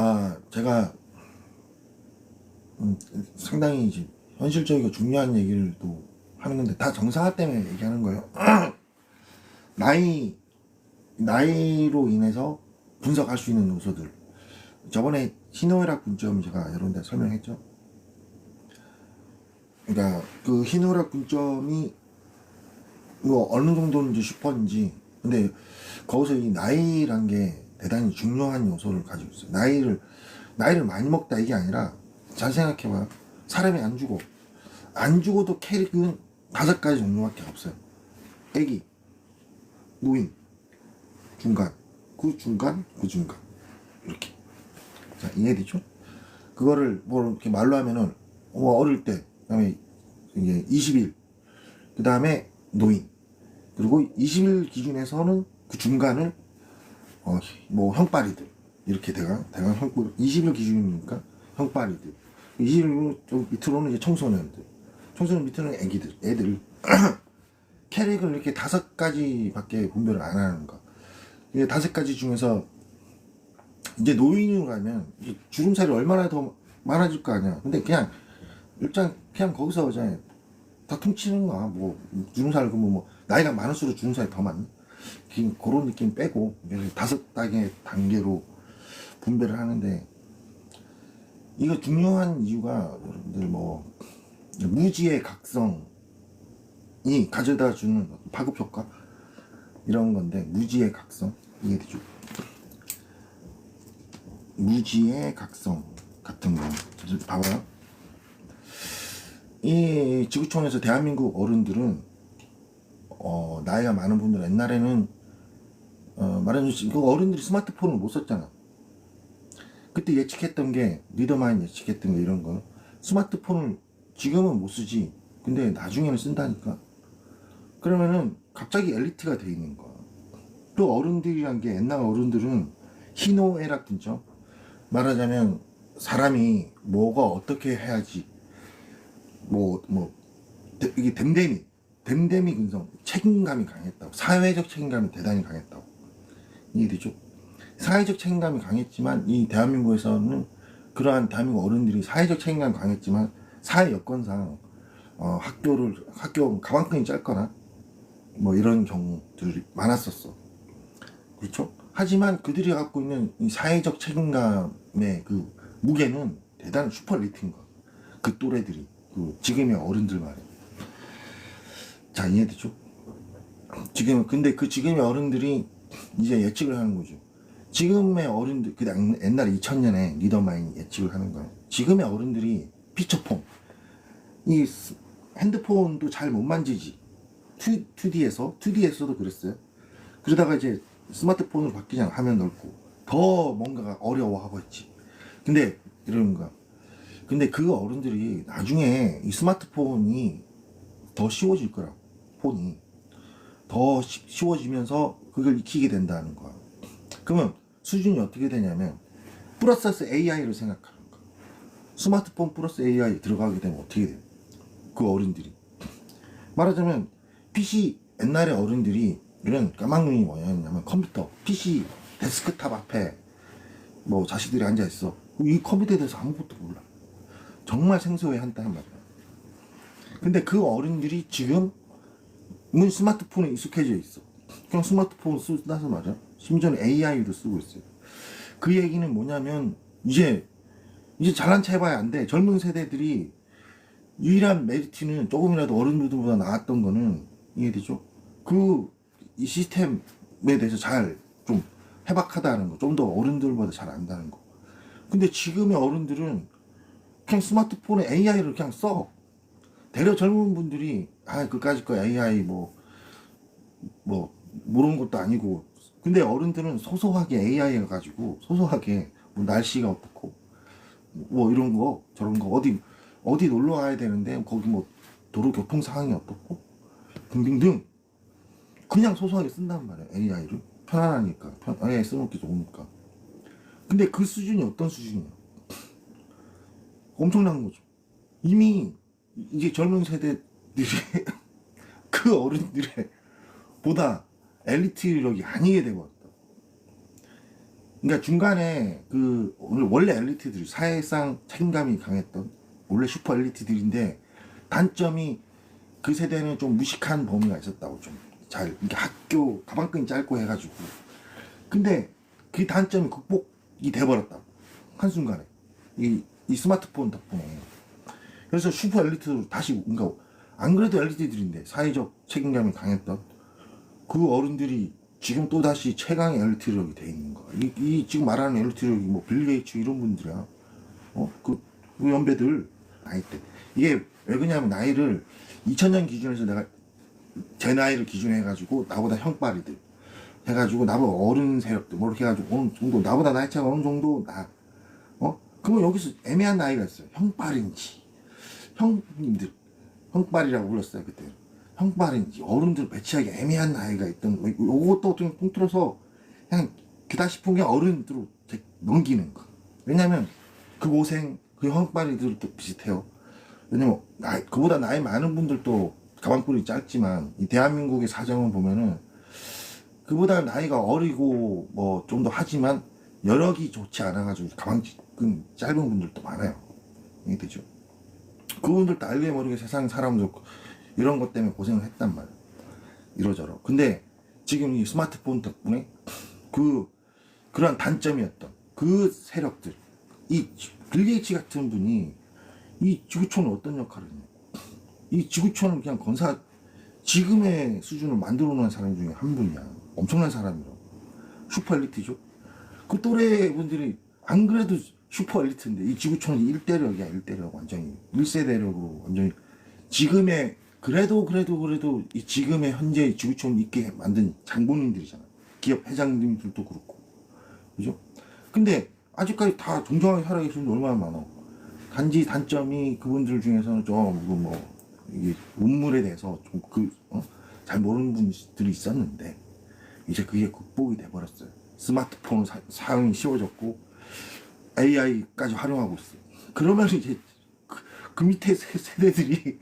아 제가 음, 상당히 이제 현실적이고 중요한 얘기를 또 하는 건데 다 정상화 때문에 얘기하는 거예요. 나이 나이로 인해서 분석할 수 있는 요소들. 저번에 희노애락 분점 제가 여러 데 설명했죠. 그러니까 그 희노애락 분점이 뭐 어느 정도인지 슈퍼인지 근데 거기서 이 나이란 게 대단히 중요한 요소를 가지고 있어요. 나이를 나이를 많이 먹다 이게 아니라 잘 생각해봐요. 사람이 안 죽어. 안 죽어도 캐릭은 다섯 가지 종류밖에 없어요. 애기, 노인, 중간, 그 중간, 그 중간 이렇게. 자 이해되죠? 그거를 뭐 이렇게 말로 하면은 뭐 어릴 때 그 다음에 이게 20일 그 다음에 노인 그리고 20일 기준에서는 그 중간을 어, 뭐 형빨이들. 이렇게 대강 대강 형 20일 기준이니까 형빨이들. 20일 좀 밑으로는 이제 청소년들. 청소년 밑으로는 애기들 애들. 캐릭을 이렇게 다섯 가지밖에 분별을 안 하는 거. 이게 다섯 가지 중에서 이제 노인으로 가면 주름살이 얼마나 더 많아질 거 아니야. 근데 그냥 일단 그냥 거기서 이제 다 퉁치는 거야. 뭐 주름살 그뭐 뭐 나이가 많을수록 주름살이 더 많네 그- 그런 느낌 빼고 다섯 단계 단계로 분배를 하는데 이거 중요한 이유가 여러분들 뭐 무지의 각성이 가져다 주는 파급 효과 이런 건데 무지의 각성 이해되죠? 무지의 각성 같은 거 자, 봐봐요. 이 지구촌에서 대한민국 어른들은 어, 나이가 많은 분들 옛날에는 어, 말하자면 그 어른들이 스마트폰을 못 썼잖아. 그때 예측했던 게 리더마인 예측했던 게 이런 거 스마트폰을 지금은 못 쓰지. 근데 나중에는 쓴다니까. 그러면은 갑자기 엘리트가 돼 있는 거야. 또 어른들이란 게 옛날 어른들은 희노애락 분죠. 말하자면 사람이 뭐가 어떻게 해야지 뭐 뭐 이게 댐댐이 댐댐이 근성 책임감이 강했다고 사회적 책임감이 대단히 강했다고 이해되죠? 사회적 책임감이 강했지만 이 대한민국에서는 그러한 대한민국 어른들이 사회적 책임감이 강했지만 사회 여건상 어, 학교를 학교 가방끈이 짧거나 뭐 이런 경우들이 많았었어. 그렇죠? 하지만 그들이 갖고 있는 이 사회적 책임감의 그 무게는 대단한 슈퍼리트인 거야. 그 또래들이 그 지금의 어른들 말이야. 자 이해되죠? 지금 근데 그 지금의 어른들이 이제 예측을 하는 거죠. 지금의 어른들 그 옛날 2000년에 리더마인이 예측을 하는 거예요. 지금의 어른들이 피처폰 이 스- 핸드폰도 잘 못 만지지. 2, 2D에서 2D에서도 그랬어요. 그러다가 이제 스마트폰으로 바뀌잖아 화면 넓고 더 뭔가가 어려워하고 있지. 근데 이러는 거야. 근데 그 어른들이 나중에 이 스마트폰이 더 쉬워질 거라. 폰이 더 쉬- 쉬워지면서 그걸 익히게 된다는 거야. 그러면 수준이 어떻게 되냐면 플러스 AI를 생각하는 거야. 스마트폰 플러스 AI 들어가게 되면 어떻게 돼? 그 어른들이 말하자면 PC 옛날에 어른들이 이런 까막눈이 뭐였냐면 컴퓨터 PC 데스크탑 앞에 뭐 자식들이 앉아 있어 이 컴퓨터에 대해서 아무것도 몰라 정말 생소해 한단 말이야 근데 그 어른들이 지금 은 스마트폰에 익숙해져 있어 그냥 스마트폰 쓰나서 말이야 심지어는 AI도 쓰고 있어요 그 얘기는 뭐냐면 이제 이제 잘난 체 해봐야 안 돼 젊은 세대들이 유일한 메리트는 조금이라도 어른들보다 나았던 거는 이해되죠? 그 이 시스템에 대해서 잘 좀 해박하다는 거, 좀 더 어른들보다 잘 안다는 거. 근데 지금의 어른들은 그냥 스마트폰에 AI를 그냥 써. 대려 젊은 분들이 아 그까짓 거 AI 뭐뭐 모르는 것도 아니고. 근데 어른들은 소소하게 AI 가지고 소소하게 뭐 날씨가 어떻고 뭐 이런 거 저런 거 어디 어디 놀러 가야 되는데 거기 뭐 도로 교통 상황이 어떻고? 등등등. 그냥 소소하게 쓴단 말이야 AI를. 편안하니까. 편, AI 써먹기 좋으니까. 근데 그 수준이 어떤 수준이야? 엄청난 거죠. 이미 이제 젊은 세대 들이 그 어른들의 보다 엘리트력이 아니게 되고 왔다. 그러니까 중간에 그 원래 엘리트들이 사회상 책임감이 강했던 원래 슈퍼 엘리트들인데 단점이 그 세대는 좀 무식한 범위가 있었다고 좀잘 이게 학교 가방끈이 짧고 해가지고. 근데 그 단점이 극복이 돼버렸다고 한순간에. 이, 이 스마트폰 덕분에. 그래서 슈퍼 엘리트로 다시 그러니까 안 그래도 엘리트들인데 사회적 책임감이 강했던 그 어른들이 지금 또 다시 최강의 엘리트력이 돼 있는 거야. 이, 이 지금 말하는 엘리트력이 뭐 빌 게이츠 이런 분들이야. 어? 그, 그 연배들 나이 때 이게 왜 그러냐면 나이를 2000년 기준에서 내가 제 나이를 기준 해 가지고 나보다 형빨이들 해가지고 나보다 어른 세력들 뭐 이렇게 해가지고 어느 정도 나보다 나이 차가 어느 정도 나 어? 그러면 여기서 애매한 나이가 있어요. 형빨인지 형님들 형빨이라고 불렀어요 그때. 형빨인지 어른들 배치하기 애매한 나이가 있던 뭐 요것도 좀 통틀어서 그냥 그다 싶은 게 어른들로 넘기는 거. 왜냐면 그 고생 그 형빨이들도 비슷해요. 왜냐면 나이, 그보다 나이 많은 분들도 가방끈이 짧지만 이 대한민국의 사정을 보면은 그보다 나이가 어리고 뭐 좀 더 하지만 여력이 좋지 않아가지고 가방끈 짧은 분들도 많아요. 이게 되죠 그분들도 알게 모르게 세상 사람들 이런 것 때문에 고생을 했단 말이야. 이러저러. 근데 지금 이 스마트폰 덕분에 그 그런 단점이었던 그 세력들 이 빌게이츠 같은 분이 이 지구촌을 어떤 역할을 했냐. 이 지구촌을 그냥 건사 지금의 수준을 만들어 놓은 사람 중에 한 분이야. 엄청난 사람이라고. 슈퍼 엘리트죠. 그 또래 분들이 안 그래도 슈퍼 엘리트인데 이 지구촌은 일대력이야 일대력 완전히. 일세대력으로 완전히. 지금의 그래도 그래도 그래도 이 지금의 현재 지구촌 있게 만든 장본인들이잖아 기업 회장님들도 그렇고. 그죠? 근데 아직까지 다 정정하게 살아계시는 분 얼마나 많아. 단지 단점이 그분들 중에서는 좀뭐 이게 운물에 대해서 좀그 어? 잘 모르는 분들이 있었는데 이제 그게 극복이 돼버렸어요. 스마트폰 사, 사용이 쉬워졌고 AI까지 활용하고 있어. 그러면 이제 그, 그 밑에 세, 세대들이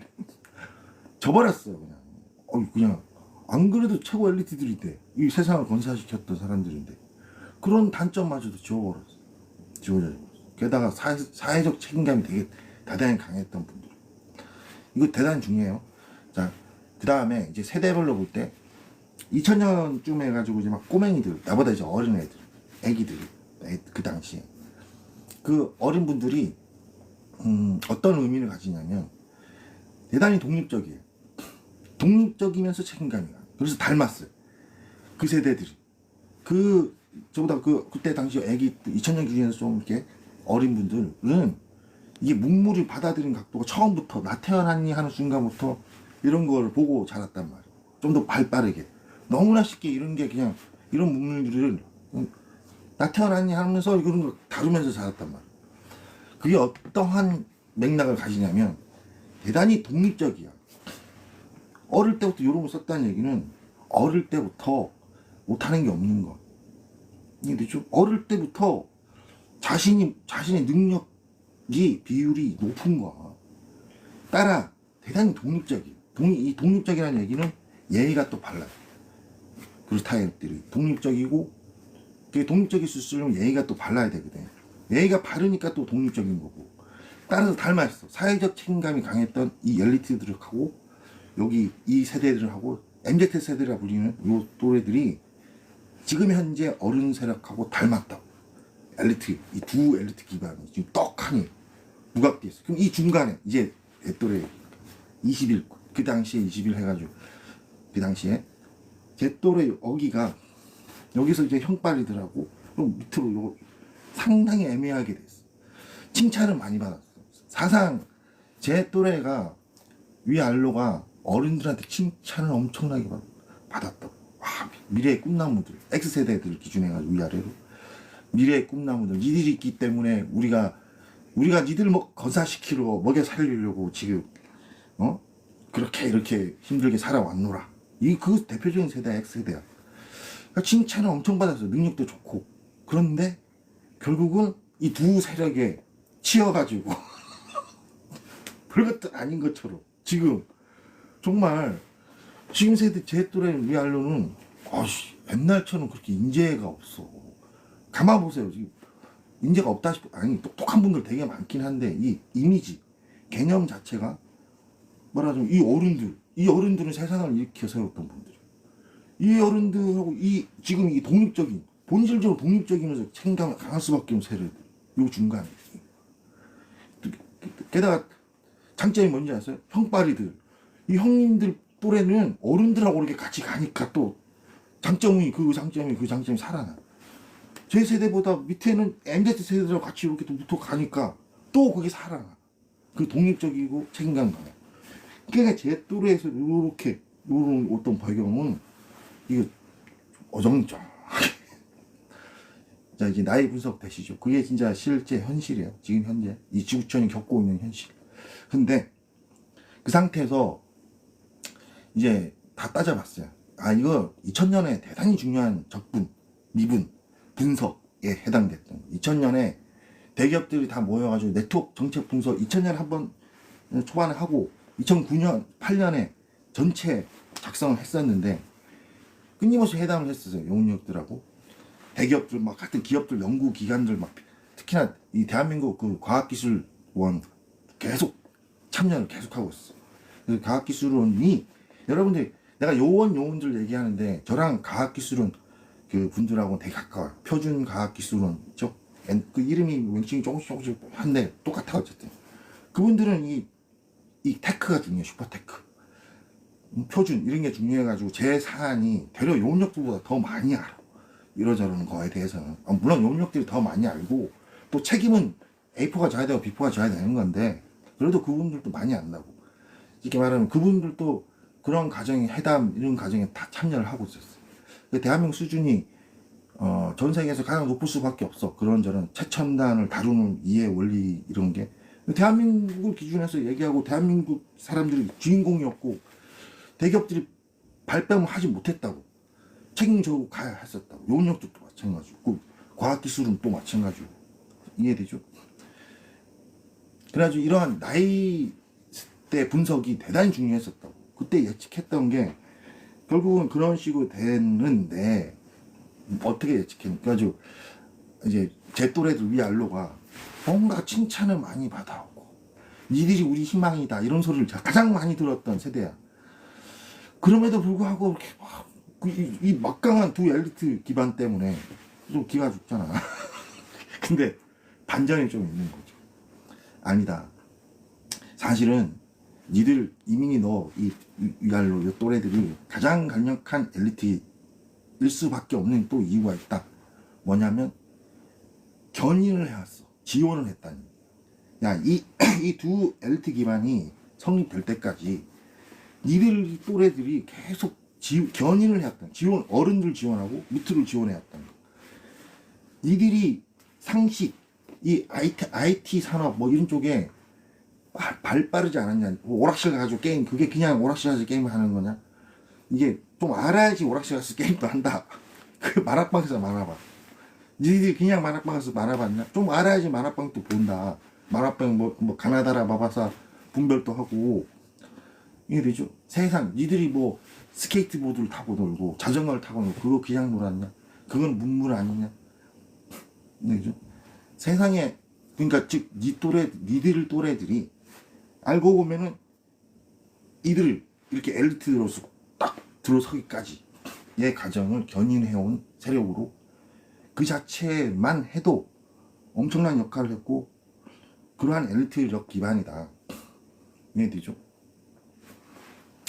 져버렸어요 그냥. 어 그냥 안 그래도 최고 엘리트들인데 이 세상을 건사시켰던 사람들인데 그런 단점마저도 지워버렸어. 지워져 버렸어. 게다가 사회, 사회적 책임감이 되게 대단히 강했던 분들. 이거 대단히 중요해요. 자, 그 다음에 이제 세대별로 볼 때 2000년쯤 해가지고 이제 막 꼬맹이들, 나보다 이제 어린 애들, 애기들, 애- 그 당시에 그 어린 분들이 음, 어떤 의미를 가지냐면 대단히 독립적이에요. 독립적이면서 책임감이 가. 그래서 닮았어요. 그 세대들이. 그 저보다 그 그때 당시 애기 2000년 기준에서 좀 이렇게 어린 분들은 이게 문물을 받아들인 각도가 처음부터 나 태어났니 하는 순간부터 이런 걸 보고 자랐단 말이에요. 좀 더 발빠르게 너무나 쉽게 이런 게 그냥 이런 문물들을 음, 나 태어났니 하면서 이런 걸 다루면서 자랐단 말이에요. 그게 어떠한 맥락을 가지냐면 대단히 독립적이야. 어릴 때부터 이런 거 썼다는 얘기는 어릴 때부터 못하는 게 없는 거. 이해되죠? 어릴 때부터 자신이, 자신의 능력이 비율이 높은 거야. 따라 대단히 독립적이야. 독, 이 독립적이라는 얘기는 예의가 또 발라요. 그 타입들이 독립적이고 그게 독립적일 수 있으려면 예의가 또 발라야 되거든. 예의가 바르니까 또 독립적인 거고. 따라서 닮았어. 사회적 책임감이 강했던 이 엘리트들하고 여기 이 세대들하고 MZ 세대라 불리는 요 또래들이 지금 현재 어른 세력하고 닮았다. 엘리트 이 두 엘리트 기반이 지금 떡하니 부각돼 있어. 그럼 이 중간에 이제 내 또래 20일 그 당시에 20일 해가지고 그 당시에 제 또래 어기가 여기서 이제 형빨이들하고 그럼 밑으로 요 상당히 애매하게 됐어. 칭찬을 많이 받았어. 사상 제 또래가 위알로가 어른들한테 칭찬을 엄청나게 받- 받았다고. 와 미래의 꿈나무들 X세대들 기준해가지고 위아래로 미래의 꿈나무들 니들이 있기 때문에 우리가 우리가 니들 뭐 건사시키러 먹여 살리려고 지금 어 그렇게 이렇게 힘들게 살아왔노라. 이 그 대표적인 세대 X세대야. 그러니까 칭찬을 엄청 받았어. 능력도 좋고. 그런데 결국은 이 두 세력에 치여가지고 별것도 아닌 것처럼 지금 정말 지금 세대 제 또래 위알로는 아씨 옛날처럼 그렇게 인재가 없어. 가만 보세요. 지금 인재가 없다 싶 아니 똑똑한 분들 되게 많긴 한데 이 이미지 개념 자체가 말하자면 이 어른들 이 어른들은 세상을 일으켜 세웠던 분들 이 어른들하고 이 지금 이 독립적인 본질적으로 독립적이면서 책임감 강할 수밖에 없는 세력들 요 중간에 게다가 장점이 뭔지 아세요? 형빨이들. 이 형님들 또래는 어른들하고 이렇게 같이 가니까 또 장점이 그 장점이 그 장점이 살아나. 제 세대보다 밑에는 MZ 세대들하고 같이 이렇게 또 붙어 가니까 또 그게 살아나. 그 독립적이고 책임감. 강해 그러니까 제 또래에서 이렇게 이런 어떤 배경은 이거 어정쩡하게. 자 이제 나이 분석 되시죠. 그게 진짜 실제 현실이에요. 지금 현재. 이 지구촌이 겪고 있는 현실. 근데 그 상태에서 이제 다 따져봤어요. 아 이거 2000년에 대단히 중요한 적분 미분 분석에 해당됐던 2000년에 대기업들이 다 모여가지고 네트워크 정책 분석 2000년에 한 번 초반에 하고 2009년 8년에 전체 작성을 했었는데 끊임없이 회담을 했었어요 영웅력들하고 대기업들 막 같은 기업들 연구 기관들 막 특히나 이 대한민국 그 과학기술원 계속 참여를 계속하고 있어. 그래서 과학기술원이 여러분들 내가 요원 요원들 얘기하는데 저랑 과학기술원 그 분들하고 되게 가까워요. 표준 과학기술원 있죠? 엔- 그 이름이 명칭이 조금씩 조금씩 한데 똑같아 어쨌든. 그분들은 이, 이 테크가 중요해 슈퍼테크. 음, 표준 이런 게 중요해가지고 제 사안이 되려 요원력들보다 더 많이 알아. 이러저러는 거에 대해서는. 아, 물론 용역들이 더 많이 알고 또 책임은 A4가 져야 되고 B4가 져야 되는 건데 그래도 그분들도 많이 안다고. 이렇게 말하면 그분들도 그런 가정에 해담 이런 가정에 다 참여를 하고 있었어요. 근데 대한민국 수준이 어, 전 세계에서 가장 높을 수밖에 없어. 그런저런 최첨단을 다루는 이해 원리 이런 게. 대한민국을 기준해서 얘기하고 대한민국 사람들이 주인공이었고 대기업들이 발뺌을 하지 못했다고 책임져고 가야 했었다고. 또 마찬가지고. 그 과학기술은 또 마찬가지고. 이해되죠? 그래가지고 이러한 나이 때 분석이 대단히 중요했었다고. 그때 예측했던 게 결국은 그런 식으로 되는데 어떻게 예측했냐. 그래가지고 이제 제 또래들 위안로가 뭔가 칭찬을 많이 받아오고 니들이 우리 희망이다 이런 소리를 가장 많이 들었던 세대야. 그럼에도 불구하고 이렇게 막 그, 이, 이 막강한 두 엘리트 기반 때문에 좀 기가 죽잖아. 근데 반전이 좀 있는 거죠. 아니다. 사실은 니들 이민이 너 이 위알로 이 또래들이 가장 강력한 엘리트일 수밖에 없는 또 이유가 있다. 뭐냐면 견인을 해왔어. 지원을 했다니. 야, 이, 이 두 엘리트 기반이 성립될 때까지 니들 또래들이 계속 지, 견인을 해왔다. 지원, 어른들 지원하고 밑으로 지원해왔다. 니들이 상식, 이 IT, IT 산업 뭐 이런 쪽에 발, 발 빠르지 않았냐. 뭐 오락실 가가지고 게임, 그게 그냥 오락실 가서 게임 하는 거냐. 이게 좀 알아야지 오락실 가서 게임도 한다. 그 만화방에서 만화봐. 니들이 그냥 만화방에서 만화봤냐? 좀 알아야지 만화방도 본다. 만화방 뭐, 뭐 가나다라 마바사 분별도 하고 이해되죠? 세상 니들이 뭐 스케이트보드를 타고 놀고 자전거를 타고 놀고 그거 그냥 놀았냐? 그건 문물 아니냐? 그죠? 세상에 그러니까 즉 니 또래 니들 또래들이 알고 보면은 이들 이렇게 엘리트로서 딱 들어서기까지 의 가정을 견인해온 세력으로 그 자체만 해도 엄청난 역할을 했고 그러한 엘리트적 기반이다. 이해되죠?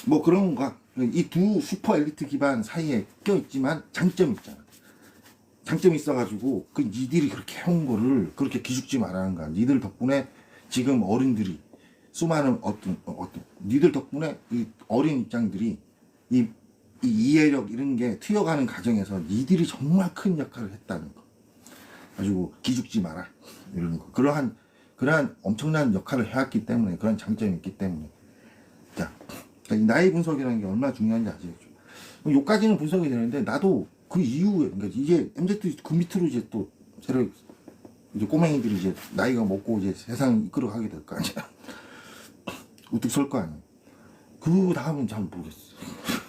뭐 그런 건가? 이두 슈퍼 엘리트 기반 사이에 껴있지만 장점이 있잖아. 장점이 있어가지고 그 니들이 그렇게 해온 거를 그렇게 기죽지 말라는 거야. 니들 덕분에 지금 어른들이 수많은 어떤 어, 어떤 니들 덕분에 이 어린 입장들이 이, 이 이해력 이런 게 튀어가는 과정에서 니들이 정말 큰 역할을 했다는 거. 가지고 기죽지 마라 이러는 거. 그러한 그러한 엄청난 역할을 해왔기 때문에 그런 장점이 있기 때문에 자 그러니까 이 나이 분석이라는 게 얼마나 중요한지 아시겠죠? 요까지는 분석이 되는데 나도 그 이후에 그러니까 이게 MZ 그 밑으로 이제 또 세력 이제 꼬맹이들이 이제 나이가 먹고 이제 세상 이끌어 가게 될 거 아니야. 우뚝 설 거 아니야. 그 다음은 잘 모르겠어.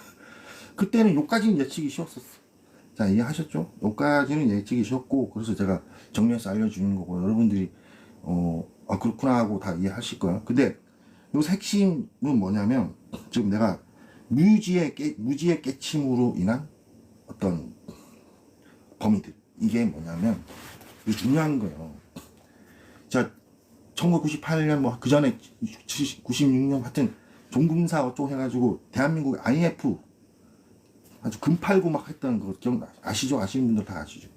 그때는 요까지는 예측이 쉬웠었어. 자, 이해하셨죠? 여기까지는 예측이 쉬웠고, 그래서 제가 정리해서 알려주는 거고, 여러분들이, 어, 아, 그렇구나 하고 다 이해하실 거예요. 근데, 요 핵심은 뭐냐면, 지금 내가 무지의 깨, 무지의 깨침으로 인한 어떤 범위들. 이게 뭐냐면, 이게 중요한 거예요. 자, 1998년 뭐 그 전에 96년 하여튼 종금사 어쩌고 해가지고 대한민국 IF 아주 금팔고 막 했던 거 기억 아시죠? 아시는 분들 다 아시죠?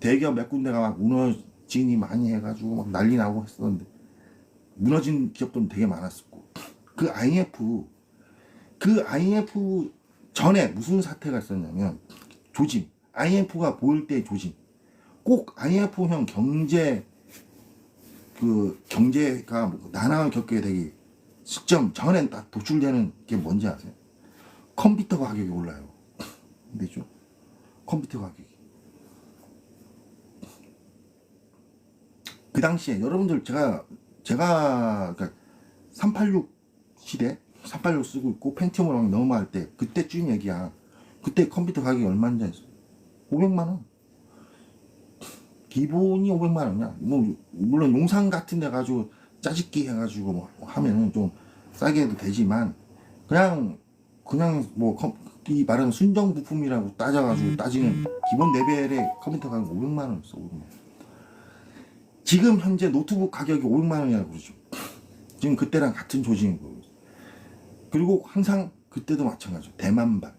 대기업 몇 군데가 막 무너지니 많이 해가지고 막 난리 나고 했었는데 무너진 기업들은 되게 많았었고 그 IF 그 IF 전에 무슨 사태가 있었냐면 조짐 IMF가 보일 때 조짐 꼭 IMF형 경제 그 경제가 뭐 난항을 겪게 되기 시점 전에 딱 도출되는 게 뭔지 아세요? 컴퓨터 가격이 올라요. 되죠? 컴퓨터 가격이. 그 당시에 여러분들 제가 제가 그러니까 386 시대 386 쓰고 있고 펜티엄을 막 넘어갈 때 그때 쯤 얘기야. 그때 컴퓨터 가격이 얼마인지 알았어? 500만 원. 기본이 500만 원이야. 뭐 물론 용산 같은 데 가지고 짜집기 해가지고 뭐 하면은 좀 싸게 해도 되지만 그냥 그냥 뭐 이 말하는 순정 부품이라고 따져가지고 따지는 기본 레벨의 컴퓨터 가격 500만 원 있어. 500만 원. 지금 현재 노트북 가격이 500만 원이라고 그러죠. 지금 그때랑 같은 거예요. 그리고 항상 그때도 마찬가지죠. 대만발.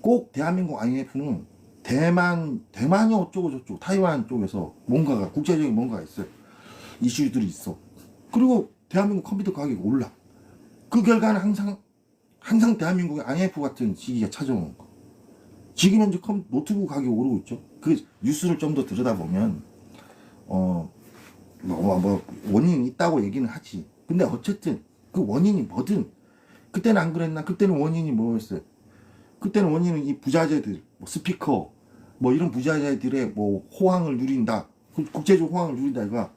꼭 대한민국 IMF는 대만, 대만이 어쩌고 저쩌고 타이완 쪽에서 뭔가가, 국제적인 뭔가가 있어요. 이슈들이 있어. 그리고 대한민국 컴퓨터 가격이 올라. 그 결과는 항상, 항상 대한민국의 IMF 같은 시기가 찾아오는 거. 지금 현재 컴, 노트북 가격이 오르고 있죠. 그 뉴스를 좀 더 들여다보면, 어, 뭐, 뭐, 뭐, 원인이 있다고 얘기는 하지. 근데 어쨌든, 그 원인이 뭐든, 그때는 안 그랬나? 그때는 원인이 뭐였어요? 그때는 원인은 이 부자재들, 뭐 스피커, 뭐 이런 부자재들의 뭐 호황을 누린다. 그 국제적 호황을 누린다 이거.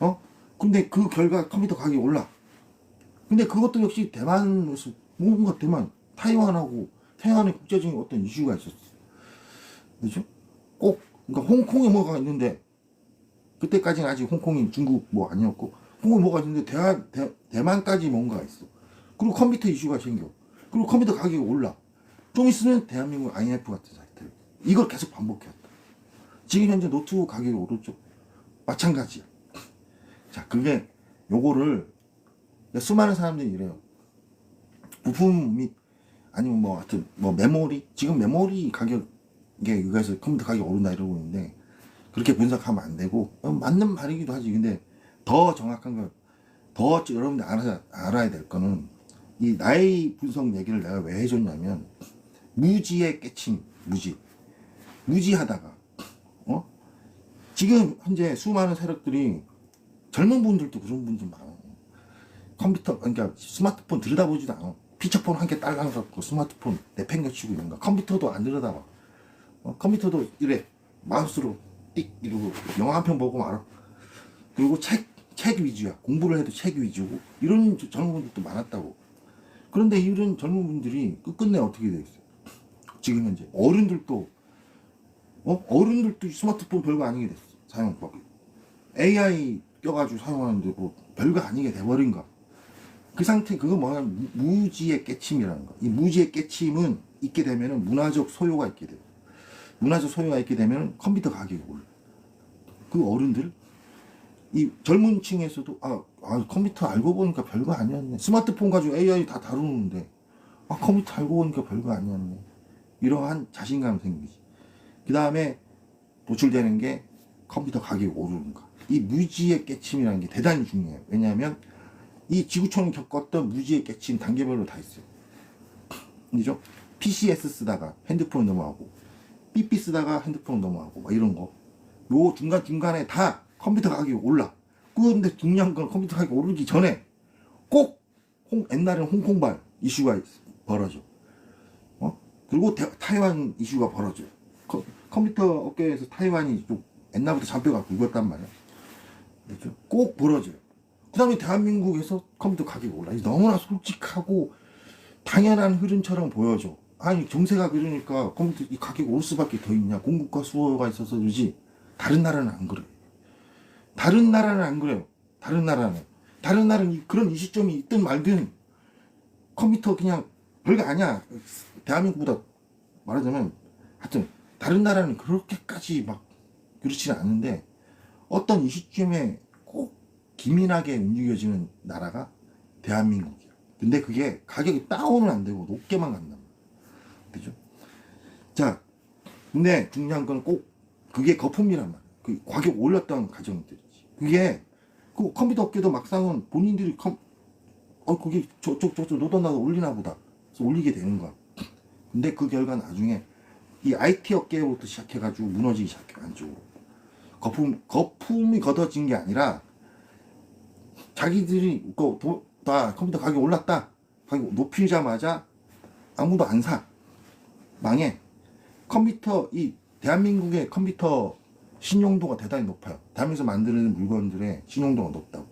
어? 근데 그 결과 컴퓨터 가격이 올라. 근데 그것도 역시 대만에서 뭔가 대만, 타이완하고 태양의 국제적인 어떤 이슈가 있었어. 그죠? 꼭 그러니까 홍콩에 뭐가 있는데 그때까지는 아직 홍콩이 중국 뭐 아니었고 홍콩 뭐가 있는데 대, 대, 대만까지 뭔가 있어. 그리고 컴퓨터 이슈가 생겨. 그리고 컴퓨터 가격이 올라. 좀 있으면 대한민국 IMF 같은 사태. 이걸 계속 반복해왔다. 지금 현재 노트북 가격이 오르죠. 마찬가지야. 자, 그게 요거를 수많은 사람들이 이래요. 부품 및 아니면 뭐 하여튼 뭐 메모리 지금 메모리 가격에 의해서 컴퓨터 가격이 오른다 이러고 있는데 그렇게 분석하면 안 되고 어, 맞는 말이기도 하지. 근데 더 정확한 걸 더 여러분들 알아야, 알아야 될 거는 이 나이 분석 얘기를 내가 왜 해줬냐면 무지의 깨침 무지. 무지하다가 어? 지금 현재 수많은 세력들이 젊은 분들도 그런 분들 많아 컴퓨터 그러니까 스마트폰 들여다보지도 않아. 피처폰 한 개 딸랑 갖고 스마트폰 내팽개치고 이런 거. 컴퓨터도 안 들여다봐. 어, 컴퓨터도 이래. 마우스로 띡 이러고 영화 한 편 보고 말아. 그리고 책 책 위주야. 공부를 해도 책 위주고. 이런 젊은 분들도 많았다고 그런데 이런 젊은 분들이 끝끝내 어떻게 돼 있어요? 지금 현재. 어른들도 어? 어른들도 스마트폰 별거 아니게 됐어. 사용법이 AI 껴가지고 사용하는데 뭐 별거 아니게 돼버린가 그 상태 그거 뭐냐 무- 무지의 깨침이라는 거. 이 무지의 깨침은 있게 되면은 문화적 소요가 있게 돼요. 문화적 소요가 있게 되면 컴퓨터 가격이 올라 그 어른들 이 젊은 층에서도 아, 아 컴퓨터 알고 보니까 별거 아니었네. 스마트폰 가지고 AI 다 다루는데 아 컴퓨터 알고 보니까 별거 아니었네. 이러한 자신감 생기지. 그 다음에 노출되는 게 컴퓨터 가격이 오르는 거이 무지의 깨침이라는 게 대단히 중요해요. 왜냐하면 이 지구촌이 겪었던 무지의 깨침 단계별로 다 있어요. 그죠? PCS 쓰다가 핸드폰 넘어가고 삐삐 쓰다가 핸드폰 넘어가고 막 이런 거. 요 중간중간에 다 컴퓨터 가격이 올라. 그런데 중요한 건 컴퓨터 가격이 오르기 전에 꼭 홍, 옛날에는 홍콩발 이슈가 있- 벌어져. 어? 그리고 대- 타이완 이슈가 벌어져. 컴, 컴퓨터 업계에서 타이완이 좀 옛날부터 잔뼈가 굵었단 말이야. 그렇죠? 꼭 벌어져요. 그 다음에 대한민국에서 컴퓨터 가격이 올라. 너무나 솔직하고 당연한 흐름처럼 보여져. 아니 정세가 그러니까 컴퓨터 이 가격 오를 수밖에 더 있냐 공급과 수요가 있어서 그러지 다른 나라는 안 그래 다른 나라는 안 그래요. 다른 나라는. 다른 나라는 이- 그런 이 시점이 있든 말든 컴퓨터 그냥 별거 아니야. 대한민국보다 말하자면 하여튼 다른 나라는 그렇게까지 막 그렇지는 않은데 어떤 이 시점에 꼭 기민하게 움직여지는 나라가 대한민국이야. 근데 그게 가격이 다운은 안 되고 높게만 간단 말이야. 그죠? 자, 근데 중요한 건 꼭 그게 거품이란 말이야. 그 가격 올렸던 가정들 이지. 그게 그 컴퓨터 업계도 막상은 본인들이 컴, 어, 그게 저쪽, 저쪽 노던나도 올리나 보다. 그래서 올리게 되는 거야. 근데 그 결과 나중에 이 IT 업계부터 시작해가지고 무너지기 시작해, 안쪽으로. 거품, 거품이 걷어진 게 아니라 자기들이 그 도- 다 컴퓨터 가격 올랐다. 가격 높이자마자 아무도 안 사. 망해. 컴퓨터 이 대한민국의 컴퓨터 신용도가 대단히 높아요. 대한민국에서 만드는 물건들의 신용도가 높다고.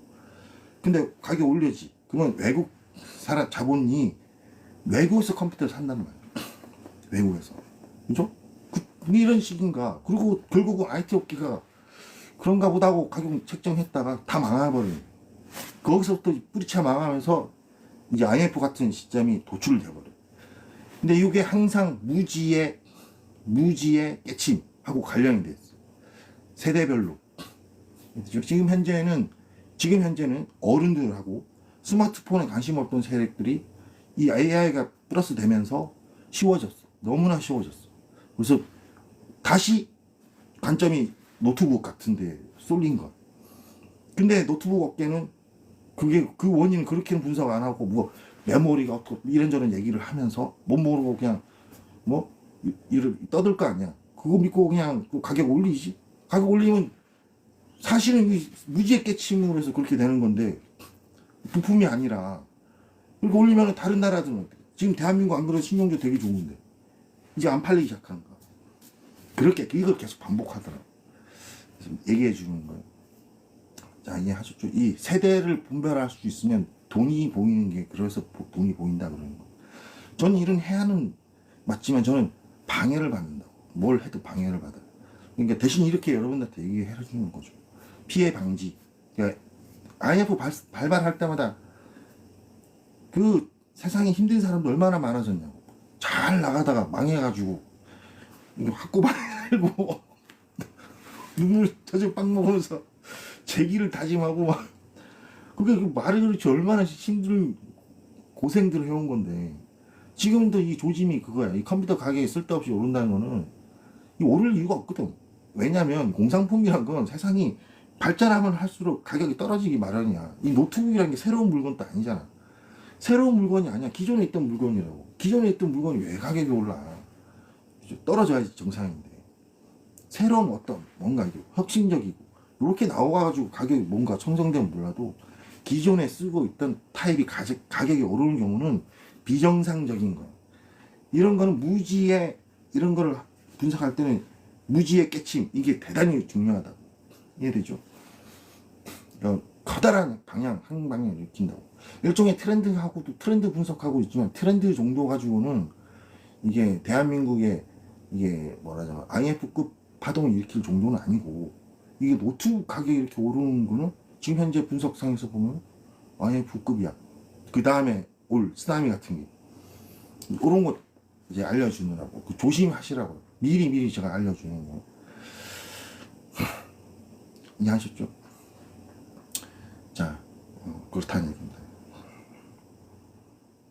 근데 가격 올려지. 그러면 외국 사람 자본이 외국에서 컴퓨터를 산단 말이에요. 외국에서. 그죠? 그, 이런 식인가. 그리고 결국은 IT 업계가 그런가 보다 하고 가격 책정했다가 다 망해버려요. 거기서부터 뿌리차 망하면서 이제 IMF 같은 시점이 도출돼버려요. 근데 이게 항상 무지의 무지의 깨침하고 관련이 돼 있어. 세대별로. 지금 현재는 지금 현재는 어른들하고 스마트폰에 관심 없던 세력들이 이 AI가 플러스 되면서 쉬워졌어. 너무나 쉬워졌어. 그래서 다시 관점이 노트북 같은데 쏠린 거야. 근데 노트북 업계는 그게 그 원인은 그렇게는 분석 안 하고 뭐 메모리가 어떻고 이런저런 얘기를 하면서 못 모르고 그냥 뭐 이- 이를 떠들 거 아니야. 그거 믿고 그냥 그 가격 올리지. 가격 올리면 사실은 이 무지의 깨침으로 해서 그렇게 되는 건데 부품이 아니라 그렇게 올리면 다른 나라들은 어때? 지금 대한민국 안 그래도 신용도 되게 좋은데 이제 안 팔리기 시작하는 거야. 그렇게 이걸 계속 반복하더라. 그래서 얘기해 주는 거예요. 자 이해하셨죠? 이 세대를 분별할 수 있으면 돈이 보이는 게 그래서 보- 돈이 보인다 그러는 거. 저는 이런 해안은 맞지만 저는 방해를 받는다고. 뭘 해도 방해를 받아요. 그러니까 대신 이렇게 여러분들한테 얘기해 주는 거죠. 피해 방지. 그러니까 IF 발, 발발할 때마다 그 세상에 힘든 사람도 얼마나 많아졌냐고. 잘 나가다가 망해가지고 학고발 살고 눈물 터져 빵 먹으면서 제기를 다짐하고 막 그게 그 말이 그렇지 얼마나 힘든 고생들을 해온 건데 지금도 이 조짐이 그거야 이 컴퓨터 가격이 쓸데없이 오른다는 거는 이 오를 이유가 없거든 왜냐면 공상품이란 건 세상이 발전하면 할수록 가격이 떨어지기 마련이야. 이 노트북이라는 게 새로운 물건도 아니잖아. 새로운 물건이 아니야. 기존에 있던 물건이라고. 기존에 있던 물건이 왜 가격이 올라? 떨어져야지 정상인데. 새로운 어떤 뭔가 이게 혁신적이고. 이렇게 나와가지고 가격이 뭔가 청정되면 몰라도 기존에 쓰고 있던 타입이 가격, 가격이 오르는 경우는 비정상적인 거예요. 이런 거는 무지의 이런 거를 분석할 때는 무지의 깨침 이게 대단히 중요하다고 이해되죠? 그러니까 커다란 방향 한 방향을 일으킨다고 일종의 트렌드하고도 트렌드 분석하고 있지만 트렌드 정도 가지고는 이게 대한민국의 이게 뭐라자면 IMF급 파동을 일으킬 정도는 아니고 이게 노트북 가격이 이렇게 오르는 거는 지금 현재 분석상에서 보면 IMF급이야. 그 다음에 올 쓰나미 같은 게 그런 거 이제 알려주느라고 그 조심하시라고 미리 미리 제가 알려주는 거 이해하셨죠? 자 어, 그렇다는 얘기입니다.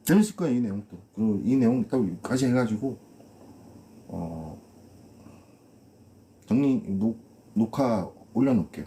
재밌을 거예요 이 내용도 그리고 이 내용 딱 여기까지 해가지고 어 정리 녹, 녹화 올려놓을게요.